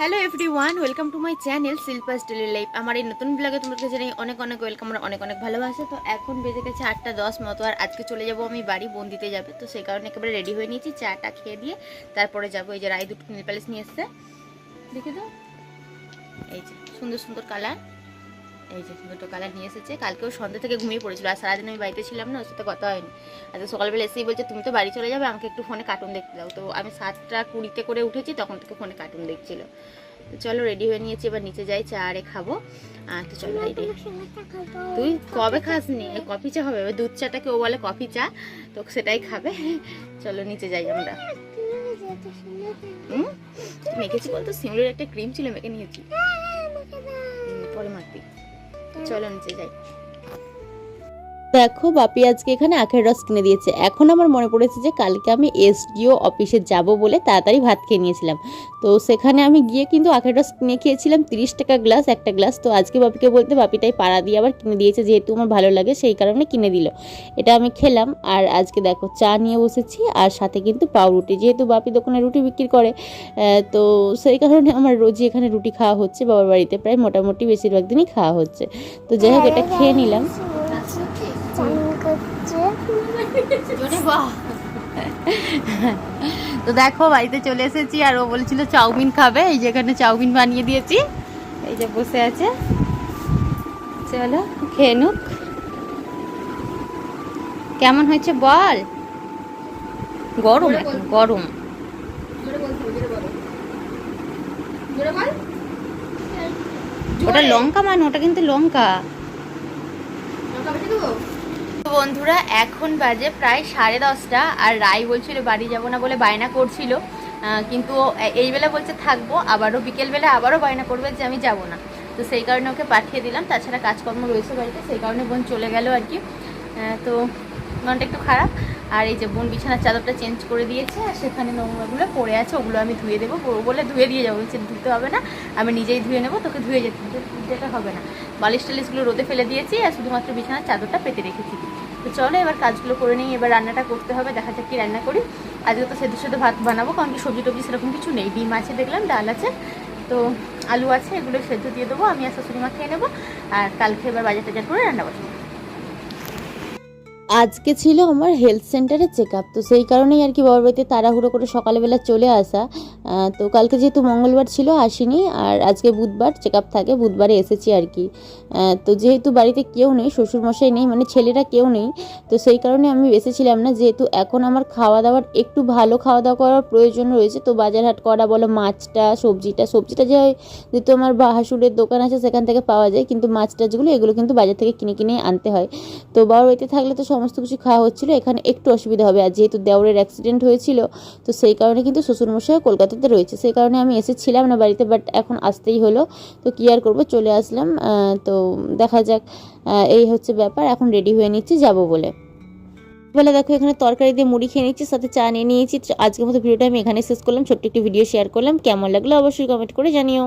Hello everyone welcome to my channel Shilpa's daily life আমার এই নতুন ব্লগে তোমাদেরকে জানাই অনেক অনেক ওয়েলকাম আর অনেক অনেক ভালোবাসে। তো এখন বেজে গেছে আটটা দশ, মতো আর আজকে চলে যাব আমি বাড়ি, বন্দিতে যাবে। তো সেই কারণে একেবারে রেডি হয়ে নিয়েছি, চাটা খেয়ে দিয়ে তারপরে যাব এই যে রায় দুটো নীল প্যালেস নিয়ে এসছে। দেখে তো এই যে, সুন্দর সুন্দর কালার এই যে দুটো কালার নিয়ে এসেছে। কালকেও সন্ধ্যা থেকে ঘুমিয়ে পড়েছিল, আর সারাদিন আমি বাড়িতে ছিলাম না, ওর সাথে কথা হয়নি। আর সকালবেলা এসেই বলছে, তুমি তো বাড়ি চলে যাবে, আমাকে একটু ফোনে কার্টুন দেখতে দাও। তো আমি সাতটা কুড়িতে করে উঠেছি, তখন থেকে ফোনে কার্টুন দেখছিল। চলো রেডি হয়ে নিয়েছি, এবার নিচে যাই, চা আরে খাব। তো চলো রেডি তুই কবে খাসনি? এই কফি চা হবে? দুধ চাটাকে ও বলে কফি চা? তো সেটাই খাবে। চলো নিচে যাই আমরা। মেখেছি বলতো সিমলির একটা ক্রিম ছিল, মেখে নিয়েছি। পরে মাখবি। চলো নিচে যাই। দেখো, বাপি আজকে এখানে আখের রস কিনে দিয়েছে। এখন আমার মনে পড়েছে যে কালকে আমি এসডিও অফিসে যাব বলে তাড়াতাড়ি ভাত খেয়ে নিয়েছিলাম। তো সেখানে আমি গিয়ে কিন্তু আখের রস কিনে খেয়েছিলাম, তিরিশ টাকা গ্লাস, একটা গ্লাস। তো আজকে বাপিকে বলতে বাপি তাই পাড়া দিয়ে আবার কিনে দিয়েছে, যেহেতু আমার ভালো লাগে সেই কারণে কিনে দিল। এটা আমি খেলাম আর আজকে দেখো, চা নিয়ে বসেছি আর সাথে কিন্তু পাউরুটি। যেহেতু বাপি দোকানে রুটি বিক্রি করে তো সেই কারণে আমার রোজই এখানে রুটি খাওয়া হচ্ছে, বাবার বাড়িতে প্রায় মোটামুটি বেশিরভাগ দিনই খাওয়া হচ্ছে। তো যাই হোক, এটা খেয়ে নিলাম। তো দেখো বাড়িতে চলে এসেছি আর ও বলেছিল চাউমিন খাবে। এই যেখানে চাউমিন বানিয়ে দিয়েছি। এই যে বসে আছে। চলো খেয়ে নুক। কেমন হয়েছে বল? গরম এখন গরম। ওটা লঙ্কা মানে ওটা কিন্তু লঙ্কা। বন্ধুরা, এখন বাজে প্রায় সাড়ে দশটা আর রায় বলছিল বাড়ি যাব না বলে বায়না করছিল। কিন্তু এই বেলা বলছে থাকব, আবারও বিকেলবেলা আবারও বায়না করবে যে আমি যাব না। তো সেই কারণে ওকে পাঠিয়ে দিলাম। তাছাড়া কাজকর্ম রয়েছে বাড়িতে, সেই কারণে বোন চলে গেল আর কি। তো মনটা একটু খারাপ, আর এই যে বোন বিছানার চাদরটা চেঞ্জ করে দিয়েছে, আর সেখানে নোংরাগুলো পড়ে আছে, ওগুলো আমি ধুয়ে দেবো। বলে ধুয়ে দিয়ে যাব, বলছে ধুতে হবে না, আমি নিজেই ধুয়ে নেব, তোকে ধুয়ে যেতে যেতে হবে না। বালিশ টালিশগুলো রোদে ফেলে দিয়েছি, আর শুধুমাত্র বিছানার চাদরটা পেতে রেখেছি। তো চলো এবার কাজগুলো করে নিই, এবার রান্নাটা করতে হবে, দেখা যাক কি রান্না করি। আজকে তো সেদ্ধ সেদ্ধ ভাত বানাবো, কারণ কি সবজি টবজি সেরকম কিছু নেই। ডিম আছে, দেখলাম, ডাল আছে, তো আলু আছে, এগুলো সেদ্ধ দিয়ে দেবো, আমি আর শাশুড়ি মা খেয়ে নেব, আর কালকে এবার বাজার টাজার করে রান্না বসাবো। আজকে ছিল আমার হেলথ সেন্টারে চেক আপ তো সেই কারণেই আর কি বাবার বাড়িতে তাড়াহুড়ো করে সকালবেলা চলে আসা। তো কালকে যেহেতু মঙ্গলবার ছিল, আসিনি, আর আজকে বুধবার চেক আপ থাকে, বুধবারে এসেছি আর কি। তো যেহেতু বাড়িতে কেউ নেই, শ্বশুরমশাই নেই মানে ছেলেরা কেউ নেই, তো সেই কারণে আমি এসেছিলাম না, যেহেতু এখন আমার খাওয়া দাওয়ার একটু ভালো খাওয়া দাওয়া করার প্রয়োজন রয়েছে, তো বাজার হাট করা বলো, মাছটা, সবজিটা সবজিটা যে যেহেতু আমার বাহাসুরের দোকান আছে, সেখান থেকে পাওয়া যায়, কিন্তু মাছ টাছগুলো এগুলো কিন্তু বাজার থেকে কিনে কিনে আনতে হয়। তো বাবার বাড়িতে থাকলে তো সমস্ত কিছু খাওয়া হচ্ছিল, এখানে একটু অসুবিধা হবে। আর যেহেতু দেওরের অ্যাক্সিডেন্ট হয়েছিল, তো সেই কারণে কিন্তু শ্বশুরমশাইও কলকাতাতে রয়েছে। সেই কারণে আমি এসেছিলাম না বাড়িতে বাট এখন আসতেই হলো। তো কী আর করব? চলে আসলাম তো দেখা যাক এই হচ্ছে ব্যাপার। এখন রেডি হয়ে নিচ্ছি, যাব বলে। বলে দেখো, এখানে তরকারি দিয়ে মুড়ি খেয়ে নিচ্ছি, সাথে চা নিয়ে নিয়েছি। আজকের মতো ভিডিওটা আমি এখানে শেষ করলাম। ছোট্ট একটি ভিডিও শেয়ার করলাম। কেমন লাগল অবশ্যই কমেন্ট করে জানিও।